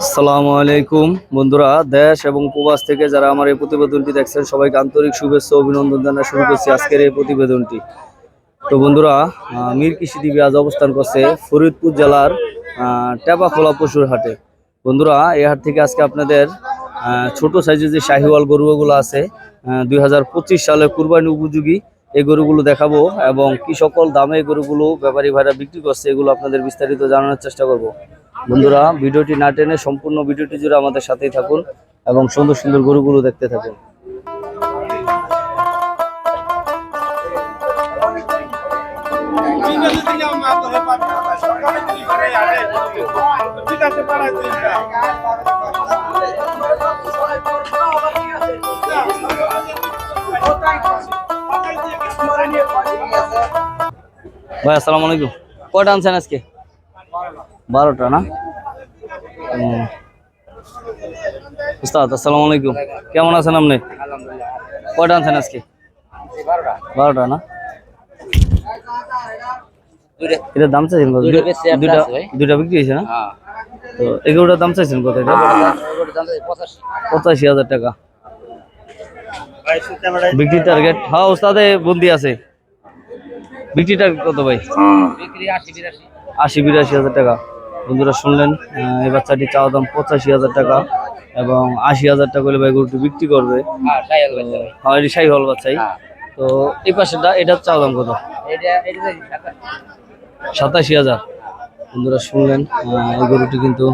আসসালামু আলাইকুম। বন্ধুরা, দেশ এবং প্রবাস থেকে যারা আমার এই প্রতিবেদনটি দেখছেন, সবাইকে আন্তরিক শুভেচ্ছা অভিনন্দন জানা শুরু করছি আজকের এই প্রতিবেদনটি। তো বন্ধুরা মীর কৃষি আজ অবস্থান করছে ফরিদপুর জেলার টেপাখোলা পশুর হাটে। বন্ধুরা, এই হাট থেকে আজকে আপনাদের ছোট সাইজের যে শাহিওয়াল গরুগুলো আছে দুই হাজার পঁচিশ সালে কুরবানি উপযোগী এই গরুগুলো দেখাবো এবং কি সকল দামে গরুগুলো ব্যাপারী ভাইরা বিক্রি করছে, এগুলো আপনাদের বিস্তারিত জানানোর চেষ্টা করব। বন্ধুরা, ভিডিওটি না টেনে সম্পূর্ণ ভিডিওটি জুড়ে আমাদের সাথেই থাকুন এবং সুন্দর সুন্দর গরুগুলো দেখতে থাকুন। ভাই, আসসালামু আলাইকুম। কয়টা আনছেন আজকে? বারোটা না। উস্তাদ আসসালামু আলাইকুম। কেমন আছেন আপনি? কয়টা আনছেন আজকে? বারোটা না? দাম চাইছেন কত? বিক্রি হয়েছে না? হ্যাঁ। তো এগুলোটার দাম চাইছেন কত এটা? পঁচাশি। হাজার টাকা। বিক্রি টার্গেট হ্যাঁ উস্তাদে বন্দি আছে। বিক্রি টার্গেট কত ভাই? আশি বিরাশি হাজার টাকা। বন্ধুরা শুনলেন এই বাচ্চাটি চাওয়া দাম পঁচাশি হাজার টাকা এবং আশি হাজার টাকা হলে ভাই গরুটি বিক্রি করবে। হ্যাঁ এটি শাহি হল বাচ্চাই তো এই পাশেটা এটার চাওয়া দাম কত? সাতাশি। হাজার। বন্ধুরা শুনলেন এই গরুটি কিন্তু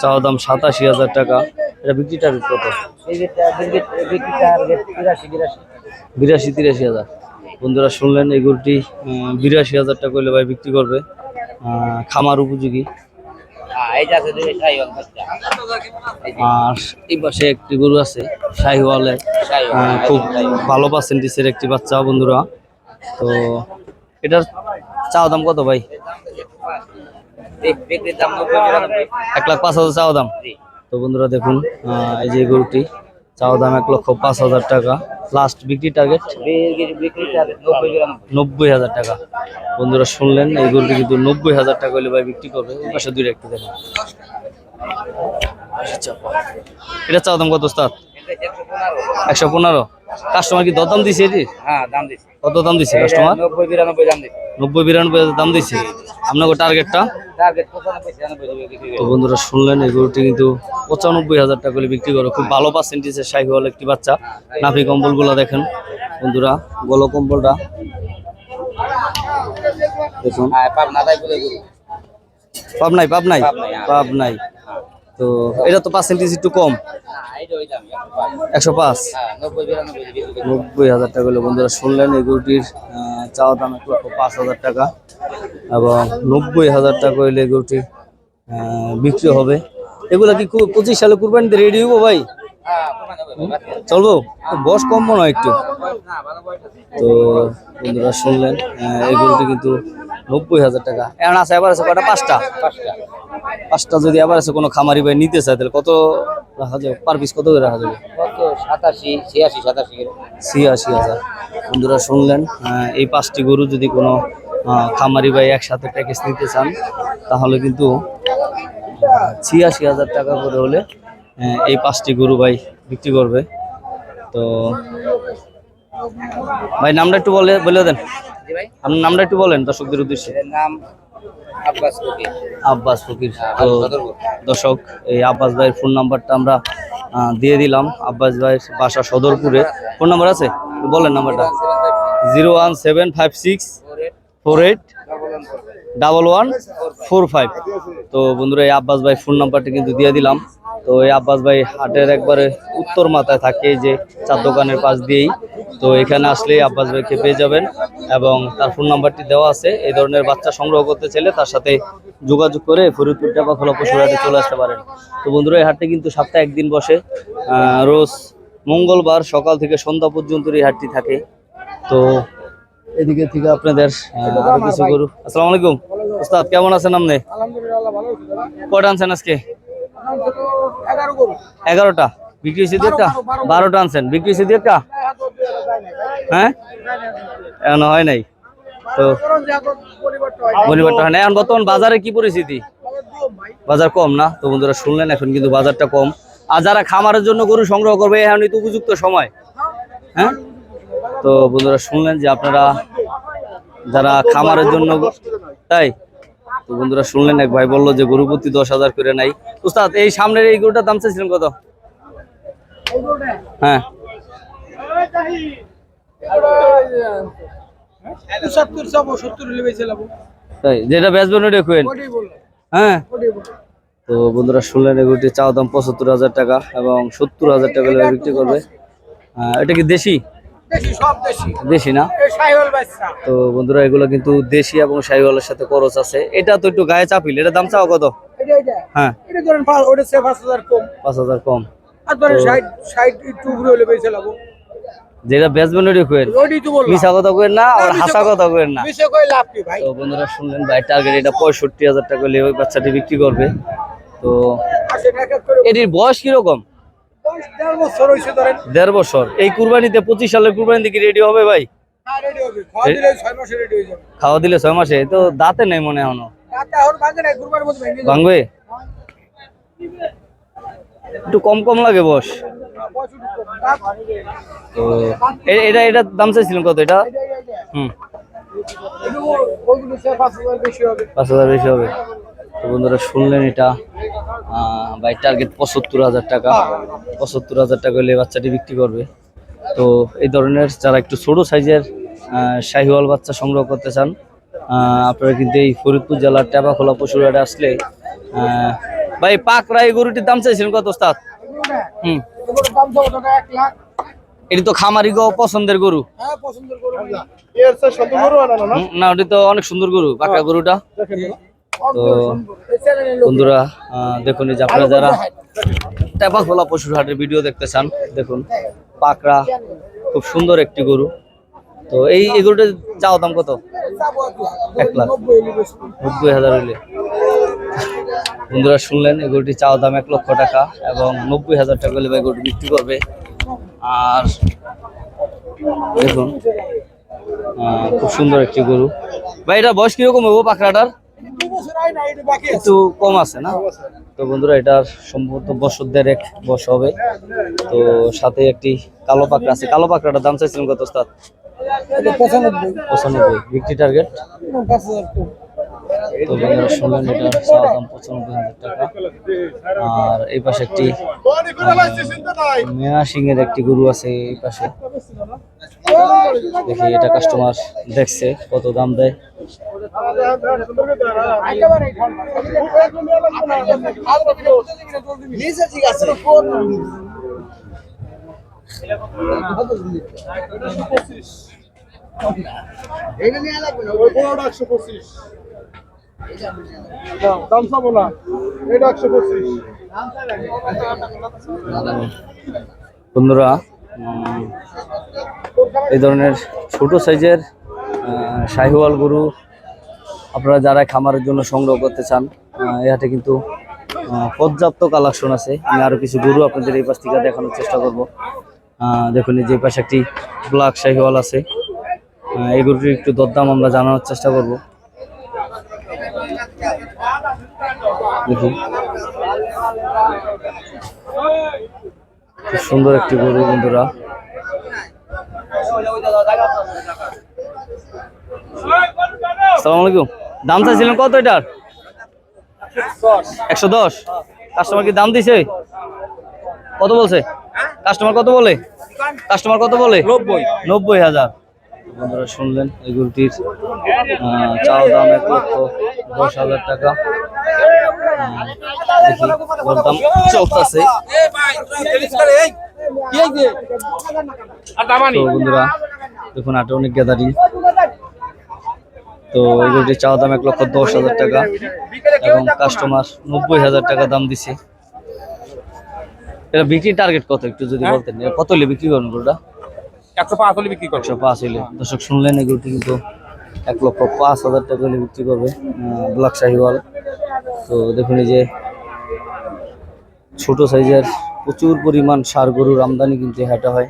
চাওয়া দাম সাতাশি হাজার টাকা। এটা বিক্রি টার্গেট কত বিরাশি তিরাশি হাজার। বন্ধুরা শুনলেন এই গরুটি বিরাশি হাজার টাকা হলে ভাই বিক্রি করবে। আহ, খামার উপযোগী। আর এই পাশে একটি গরু আছে শাহিওয়ালে। খুব ভালো পার্সেন্টেজের একটি বাচ্চা বন্ধুরা। তো এটার চাওয়া দাম কত ভাই? এক লাখ পাঁচ হাজার চাওয়া দাম। তো বন্ধুরা দেখুন এই যে গরুটি। চাওয়া দাম এক লক্ষ পাঁচ হাজার টাকা। লাস্ট বিক্রি টার্গেট নব্বই হাজার টাকা। বন্ধুরা শুনলেন, এই গরুটি কিন্তু নব্বই হাজার টাকা হলে ভাই বিক্রি করবে। ওই পাশে দুই একটু দেখেন। এটা চাওয়া দাম কত স্তাত একশো পনেরো। কাস্টমার কি দর দাম দিছে। এটি কত দাম দিছে কাস্টমার নব্বই বিরানব্বই দাম দিচ্ছি নব্বই বিরানব্বই দাম দিছে। আপনাকে টার্গেটটা তো বন্ধুরা শুনলেন এই গরুটি কিন্তু পঁচানব্বই হাজার টাকা করে বিক্রি করে। খুব ভালো পার্সেন্টেজের শাহিওয়াল একটি বাচ্চা। নাভি কম্বলগুলো দেখেন। বন্ধুরা গল কম্বলটা। দেখুন। হ্যাঁ পাব নাই পাব নাই হ্যাঁ। পাব নাই তো এটা তো পার্সেন্টেজ একটু কম একশো পাঁচ। নব্বই হাজার টাকা হলো বন্ধুরা শুনলেন এই গরুটির চাওয়া দাম এক লক্ষ পাঁচ হাজার টাকা এবং নব্বই হাজার টাকা হইলে গরুটি বিক্রি হবে এগুলা কি পঁচিশ সালে কুরবানিতে রেডি ভাই হবে, হবে। চলবো তো বয়স কম মনে একটু। তো বন্ধুরা শুনলেন এই গরুটি কিন্তু নব্বই হাজার টাকা এখন আছে এবার আছে কটা পাঁচটা পাঁচটা। পাঁচটা যদি আবার আছে কোনো খামারি ভাই নিতে চায় তাহলে কত রাখা যাবে? পার পিস কত করে রাখা যাবে? কত? সাতাশি ছিয়াশি সাতাশি ছিয়াশি হাজার। বন্ধুরা শুনলেন এই পাঁচটি গরু যদি কোনো খামারি ভাই একসাথে প্যাকেজ নিতে চান তাহলে কিন্তু ছিয়াশি হাজার টাকা করে হলে এই পাঁচটি গরু ভাই বিক্রি করবে। তো ভাই নামটা একটু বলে বলে দেন। আপনার নামটা একটু বলেন দর্শকদের উদ্দেশ্যে। নাম আব্বাস ফকির। আব্বাস ফকির। হ্যাঁ, তো দর্শক এই আব্বাস ভাইয়ের ফোন নাম্বারটা আমরা দিয়ে দিলাম। আব্বাস ভাইয়ের বাসা সদরপুরে। ফোন নাম্বার আছে? বলেন নাম্বারটা zero one seven five six four eight double one four five. তো বন্ধুরা এই আব্বাস ভাই ফোন নাম্বারটা কিন্তু দিয়ে দিলাম। তো এই আব্বাস ভাই হাটের একবারে উত্তর মাথায় থাকে যে চার দোকানের পাশ দিয়েই। তো এখানে আসলে আব্বাস ভাইকে পেয়ে যাবেন এবং তার ফোন নাম্বারটি দেওয়া আছে। এই ধরনের বাচ্চা সংগ্রহ করতে চাইলে তার সাথে যোগাযোগ করে ফরিদপুর টাকা খোলা পশুরহাটে চলে আসতে পারেন। তো বন্ধুরা এই হাটটি কিন্তু সপ্তাহে একদিন বসে। রোজ মঙ্গলবার সকাল থেকে সন্ধ্যা পর্যন্ত এই হাটটি থাকে। তো এদিকে থেকে আপনাদের কিছু গরু। আসসালামু আলাইকুম। উস্তাদ কেমন আছেন আপনি? কটা আনছেন আজকে? এগারোটা। বিক্রি হয়েছে দু একটা? বারোটা আনছেন। বিক্রি হয়েছে দু একটা? হ্যাঁ? এখন হয় নাই। তো পরিবর্তন হয় না এখন বর্তমান বাজারে কি পরিস্থিতি? বাজার কম না? তো বন্ধুরা শুনলেন, এখন কিন্তু বাজারটা কম। আর যারা খামারের জন্য গরু সংগ্রহ করবে এখনই তো উপযুক্ত সময়। হ্যাঁ? তো বন্ধুরা শুনলেন যে আপনারা যারা খামারের জন্য তাই? তো বন্ধুরা শুনলেন, এক ভাই বলল যে গরু প্রতি দশ হাজার করে নাই উস্তাদ, এই সামনের এই গরুটার দাম চাইছিলেন কত? হ্যাঁ। সত্তর যাব সত্তর হলে বেঁচে যাব তাই যেটা বেচবেন ওটা খুয়েন। হ্যাঁ। তো বন্ধুরা শুনলেন এগুলির চাওয়া দাম পঁচাত্তর হাজার টাকা এবং সত্তর হাজার টাকা বিক্রি করবে। আহ, এটা কি দেশি? দেশি সব দেশি। দেশি না? তো বন্ধুরা এগুলো কিন্তু দেশি এবং শাহিওয়ালের সাথে খরচ আছে। এটা তো একটু গায়ে চাপিল। এটা দাম চাওয়া কত? হ্যাঁ। পাঁচ হাজার কম। পাঁচ হাজার কম। যেটা বেচবেন ওটা বললাম। মিশা কথা কইেন না আর হাসা কথা- কথা না। তো বন্ধুরা শুনলেন ভাই টার্গেট এটা পঁয়ষট্টি হাজার টাকা হলে ওই বাচ্চাটি বিক্রি করবে। তো এটির বয়স কীরকম? দেড় বছর এই কুরবানিতে পঁচিশ সালের কুরবানিতে কি রেডি হবে ভাই? হ্যাঁ খাওয়া দিলে ছয় মাসে তো দাঁতে নেই মনে হয় এখনও। ভাঙবে? একটু কম কম লাগে বস। তো এটা এটার দাম চাইছিলেন কত? এটা? এটা, এটা, এটা। হুম। এটা পাঁচ হাজার বেশি হবে। তো বন্ধুরা শুনলেন এটা? বাই টার্গেট পঁচাত্তর হাজার টাকা। পঁচাত্তর হাজার টাকা হলে বাচ্চাটি বিক্রি করবে। তো এই ধরনের যারা একটু ছোট সাইজের শাহিওয়াল বাচ্চা সংগ্রহ করতে চান আপনারা কিন্তু এই ফরিদপুর জেলার টেপাখোলা পশুরহাটে আসলে ভাই পাকড়া এই গরুটির দাম চাইছিলেন কত ওস্তাদ? হুম। দাম যাব এক লাখ। এটি তো খামারি গো পছন্দের গরু। হ্যাঁ এর না না? ওটি তো অনেক সুন্দর গরু পাকড়া গরুটা। তো। বন্ধুরা আহ, দেখুন এই যে আপনারা যারা টেপাখোলা পশুর হাটের ভিডিও দেখতে চান দেখুন পাকড়া খুব সুন্দর একটি গরু। তো এই গরুটা চাও দাম কত? এক লাখ। নব্বই হাজার হইলে। বন্ধুরা শুনলেন এই গরুটি চাওয়া দাম এক লক্ষ টাকা এবং নব্বই হাজার টাকা হলে ভাই গরুটি বিক্রি করবে। আর দেখুন খুব সুন্দর একটি গরু। ভাই এটা বয়স কীরকম হব আছে। একটু কম আছে না? তো বন্ধুরা এটার সম্ভবত বছর দেড়েক বয়স হবে। তো সাথে একটি কালো পাকড়া আছে। কালো পাকড়াটার দাম চাইছিলেন কত ওস্তাদ? পঁচানব্বই। পঁচানব্বই। বিক্রি টার্গেট। তো বন্ধুরা শুনলেন এটার চাওয়া দাম পঁচানব্বই হাজার টাকা। আর এই পাশে একটি মেয়া সিং এর একটি গরু আছে এই পাশে। দেখি এটা কাস্টমার দেখছে, কত দাম দেয়। একশো পঁচিশ। বন্ধুরা এই ধরনের ছোট সাইজের শাহিওয়াল গরু আপনারা যারা খামারের জন্য সংগ্রহ করতে চান আহ, এই হাটে কিন্তু পর্যাপ্ত কালেকশন আছে। আমি আরও কিছু গরু আপনাদের এই পাশ থেকে দেখানোর চেষ্টা করব। দেখুন যে পাশে একটি ব্ল্যাক শাহিওয়াল আছে। এই গরুটির একটু দরদাম আমরা জানানোর চেষ্টা করব। দেখুন। খুব সুন্দর একটি গরু বন্ধুরা। আসসালামু আলাইকুম। দাম চাইছিলেন কত এটার? একশো দশ। কাস্টমার কি দাম দিছে? কত বলছে? কাস্টমার কত বলে? কাস্টমার কত বলে? নব্বই। নব্বই হাজার। বন্ধুরা শুনলেন এই গরুটির আহ, চাওয়া দাম এক লক্ষ দশ হাজার টাকা। দাম চলতেছে। তো বন্ধুরা দেখুন আটে অনেক গ্যাদারিং তো এগুলির চাওয়া দাম এক লক্ষ দশ হাজার টাকা এবং কাস্টমার নব্বই হাজার টাকা দাম দিছে। এটা বিক্রি টার্গেট কত একটু যদি বলতেন? কত হলে বিক্রি করবেন গরুটা? একশো পাঁচ হলে বিক্রি করব। একশো পাঁচ হইলে দর্শক শুনলেন এগুলোটি কিন্তু এক লক্ষ পাঁচ হাজার টাকা হলে বিক্রি করবে ব্ল্যাক শাহিওয়াল। তো দেখুন এই যে ছোট সাইজের প্রচুর পরিমাণ সার গরুর আমদানি কিন্তু এই হয়।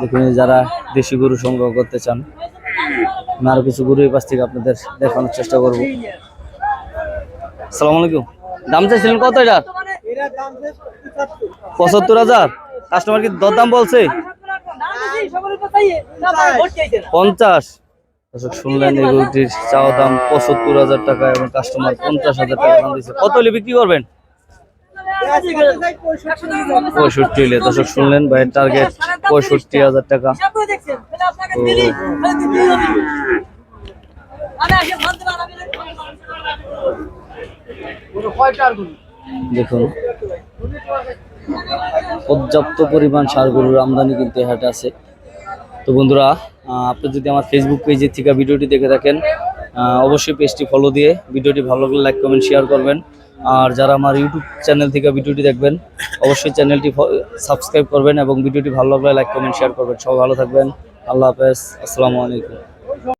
দেখুন যারা দেশি গরু সংগ্রহ করতে চান আমি আরও কিছু গরু এই পাশ থেকে আপনাদের দেখানোর চেষ্টা করব। আসসালামু আলাইকুম। দাম চাইছিলেন কত এটার যে পঁচাত্তর হাজার। কাস্টমার কি দরদাম বলছে? পঞ্চাশ। দর্শক শুনলেন এই গরুটির চাওয়া দাম পঁচাত্তর হাজার টাকা এবং কাস্টমার পঞ্চাশ হাজার টাকা দাম দিচ্ছে কত হলে বিক্রি করবেন? পঁয়ষট্টি হলে। দর্শক শুনলেন ভাইয়ের টার্গেট পঁয়ষট্টি হাজার টাকা। দেখুন পর্যাপ্ত পরিমাণ সার গরুর আমদানি কিন্তু হাটে আছে। তো বন্ধুরা আপনি যদি আমার ফেসবুক পেজের থেকে ভিডিওটি দেখে থাকেন অবশ্যই পেজটি ফলো দিয়ে ভিডিওটি ভালো লাগলে লাইক কমেন্ট শেয়ার করবেন। আর যারা আমার ইউটিউব চ্যানেল থেকে ভিডিওটি দেখবেন, অবশ্যই চ্যানেলটি সাবস্ক্রাইব করবেন এবং ভিডিওটি ভালো লাগলে লাইক কমেন্ট শেয়ার করবেন। সবাই ভালো থাকবেন। আল্লাহ হাফেজ। আসসালামু আলাইকুম।